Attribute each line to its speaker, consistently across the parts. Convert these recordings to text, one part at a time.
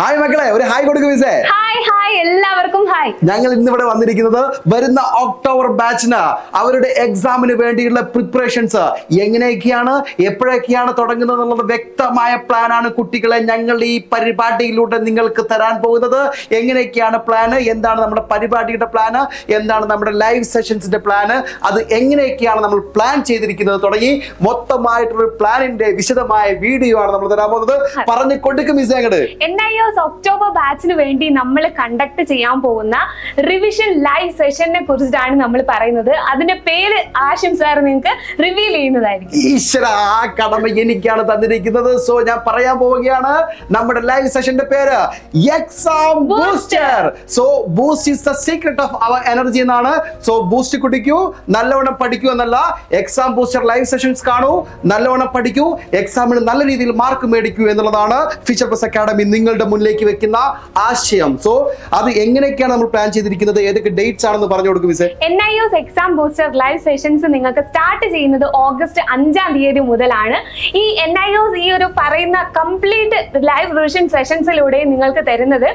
Speaker 1: Hi മക്കളെ ഒരു hi കൊടുക്കും മിസ്സേ.
Speaker 2: ഹായ് ഹായ് എല്ലാവർക്കും ഹായ്
Speaker 1: ഞങ്ങൾ ഇന്നിവിടെ വന്നിരിക്കുന്നത് വരുന്ന ഒക്ടോബർ ബാച്ചിന് അവരുടെ എക്സാമിന് വേണ്ടിയുള്ള പ്രിപ്പറേഷൻസ് എങ്ങനെയൊക്കെയാണ് എപ്പോഴൊക്കെയാണ് തുടങ്ങുന്നത് എന്നുള്ളത് വ്യക്തമായ പ്ലാനാണ് കുട്ടികളെ ഞങ്ങൾ ഈ പരിപാടിയിലൂടെ നിങ്ങൾക്ക് തരാൻ പോകുന്നത്. എങ്ങനെയൊക്കെയാണ് പ്ലാന് എന്താണ് നമ്മുടെ പരിപാടിയുടെ പ്ലാന് എന്താണ് നമ്മുടെ ലൈവ് സെഷൻസിന്റെ പ്ലാന് അത് എങ്ങനെയൊക്കെയാണ് നമ്മൾ പ്ലാൻ ചെയ്തിരിക്കുന്നത് തുടങ്ങി മൊത്തമായിട്ടുള്ള പ്ലാനിന്റെ വിശദമായ വീഡിയോ ആണ് നമ്മൾ തരാൻ പോകുന്നത്. പറഞ്ഞു കൊടുക്കും മിസ് അങ്ങോട്ട്
Speaker 2: എൻ ഐ എസ് ഒക്ടോബർ ബാച്ചിന് വേണ്ടി നമ്മൾ കണ്ടക്ട് ചെയ്യാൻ പോകുന്ന റിവിഷൻ ലൈവ് സെഷനെ കുറിച്ചിട്ടാണ് നമ്മൾ പറയുന്നത്. അതിന്റെ പേര് ആശം സാർ നിങ്ങൾക്ക് റിവീൽ ചെയ്യുന്നതായിരിക്കും.
Speaker 1: ഈശ്വര ആ കടമ എനിക്കാണ് തന്നിരിക്കുന്നത്. സോ ഞാൻ പറയാൻ പോവുകയാണ്. നമ്മുടെ ലൈവ് സെഷന്റെ പേര് exam booster so Boost is the secret of our energy എന്നാണ്. സോ ബൂസ്റ്റ് കുടിക്കൂ. നല്ലവണ്ണം പഠിക്കൂ എന്നല്ല. എക്സാം ബൂസ്റ്റർ ലൈവ് സെഷൻസ് കാണൂ. നല്ലവണ്ണം പഠിക്കൂ. എക്സാമിന് നല്ല രീതിയിൽ മാർക്ക് മേടിക്കൂ എന്നുള്ളതാണ് ഫിഷർ പ്ലസ് അക്കാഡമി നിങ്ങളുടെ മുന്നിലേക്ക് വെക്കുന്ന ആശയം. അത് എങ്ങനെയൊക്കെയാണ് നമ്മൾ പ്ലാൻ ചെയ്തിരിക്കുന്നത്? ഏതൊക്കെ ഡേറ്റ്സ് ആണെന്ന് പറഞ്ഞു കൊടുക്കും miss
Speaker 2: N I S exam booster live sessions നിങ്ങൾക്ക് സ്റ്റാർട്ട് ചെയ്യുന്നത് ഓഗസ്റ്റ് അഞ്ചാം തീയതി മുതലാണ്. ഈ എൻ ഐ എസ് ഈ ഒരു പറയുന്ന കംപ്ലീറ്റ് ലൈവ് റിവിഷൻ സെഷൻസിലൂടെ നിങ്ങൾക്ക് തരുന്നത്.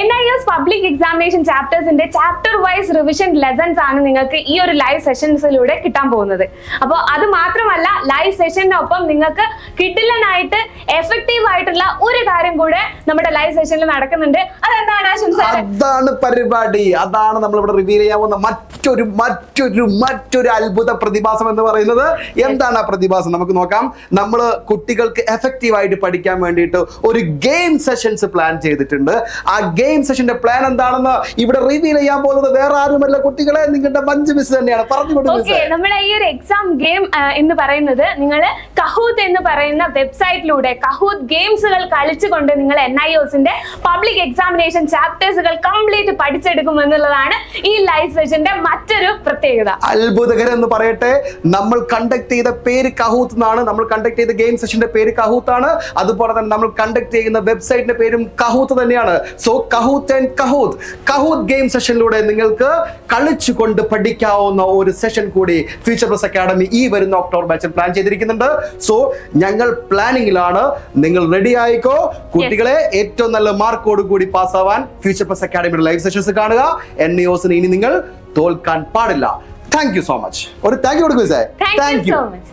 Speaker 2: N I S public examination ചാപ്റ്റേഴ്സിന്റെ chapter wise revision lessons ആണ് നിങ്ങൾക്ക് ഈ ഒരു ലൈവ് സെഷൻസിലൂടെ കിട്ടാൻ പോകുന്നത്. അപ്പോൾ അത് മാത്രമല്ല ലൈവ് സെഷനൊപ്പം നിങ്ങൾക്ക് കിട്ടില്ലനായിട്ട് എഫക്റ്റീവ് ആയിട്ടുള്ള ഒരു കാര്യം കൂടെ നമ്മുടെ ലൈവ് സെഷനിൽ നടക്കുന്നുണ്ട്. അതെന്താണ്?
Speaker 1: അതാണ് പരിപാടി. അതാണ് നമ്മൾ ഇവിടെ റിവീൽ ചെയ്യാവുന്ന മറ്റൊരു മറ്റൊരു മറ്റൊരു അത്ഭുത പ്രതിഭാസം എന്ന് പറയുന്നത് എന്താണ് ആ പ്രതിഭാസം? നമുക്ക് നോക്കാം. നമ്മൾ കുട്ടികൾക്ക് എഫക്റ്റീവ് ആയിട്ട് പഠിക്കാൻ വേണ്ടിയിട്ട് ഒരു ഗെയിം സെഷൻസ് പ്ലാൻ ചെയ്തിട്ടുണ്ട്. ആ ഗെയിം സെഷന്റെ പ്ലാൻ എന്താണെന്ന് ഇവിടെ റിവീൽ ചെയ്യാൻ പോകുന്നത് വേറെ ആരുമല്ല കുട്ടികളെ. നിങ്ങളുടെ മഞ്ച് മിസ് തന്നെയാണ്. പറഞ്ഞു കൊടുക്കുന്നത്
Speaker 2: നമ്മുടെ ഈ ഒരു എക്സാം ഗെയിം എന്ന് പറയുന്നത് നിങ്ങൾ കഹൂത്ത് എന്ന് പറയുന്ന വെബ്സൈറ്റിലൂടെ കഹൂത്ത് ഗെയിംസുകൾ കളിച്ചുകൊണ്ട് നിങ്ങൾ എൻ ഐ ഒസിന്റെ പബ്ലിക് എക്സാമിനേഷൻ ചാപ്റ്റേഴ്സുകൾ കംപ്ലീറ്റ് പഠിച്ചെടുക്കും എന്നുള്ളതാണ് ഈ ലൈവ് സെഷന്റെ മറ്റൊരു പ്രത്യേകത.
Speaker 1: അത്ഭുതകരം എന്ന് പറയട്ടെ നമ്മൾ കണ്ടക്ട് ചെയ്ത പേര് കഹൂത്ത് എന്നാണ് നമ്മൾ കണ്ടക്ട് ചെയ്ത ഗെയിം സെഷന്റെ പേര് കഹൂത്ത് ആണ്. അതുപോലെ തന്നെ നമ്മൾ കണ്ടക്ട് ചെയ്യുന്ന വെബ്സൈറ്റിന്റെ പേരും കഹൂത്ത് തന്നെയാണ്. So Kahoot and Kahoot Kahoot game സെഷനിലൂടെ നിങ്ങൾക്ക് കളിച്ചുകൊണ്ട് പഠിക്കാവുന്ന ഒരു സെഷൻ കൂടി ഫ്യൂച്ചർ പ്ലസ് അക്കാഡമി ഈ വരുന്ന ഒക്ടോബർ ബാച്ചിൽ പ്ലാൻ ചെയ്തിരിക്കുന്നുണ്ട്. സോ ഞങ്ങൾ പ്ലാനിങ്ങിലാണ് നിങ്ങൾ റെഡി ആയിക്കോ? കുട്ടികളെ ഏറ്റവും നല്ല മാർക്കോട് കൂടി പാസ്സാവാൻ ഫ്യൂച്ചർ പ്ലസ് അക്കാഡമിയുടെ ലൈവ് സെഷൻസ് കാണുക. എൻ ഇ ഇനി നിങ്ങൾ തോൽക്കാൻ പാടില്ല. താങ്ക് യു സോ മച്ച് ഒരു താങ്ക് യു കൊടുക്കൂ sir
Speaker 2: thank you so much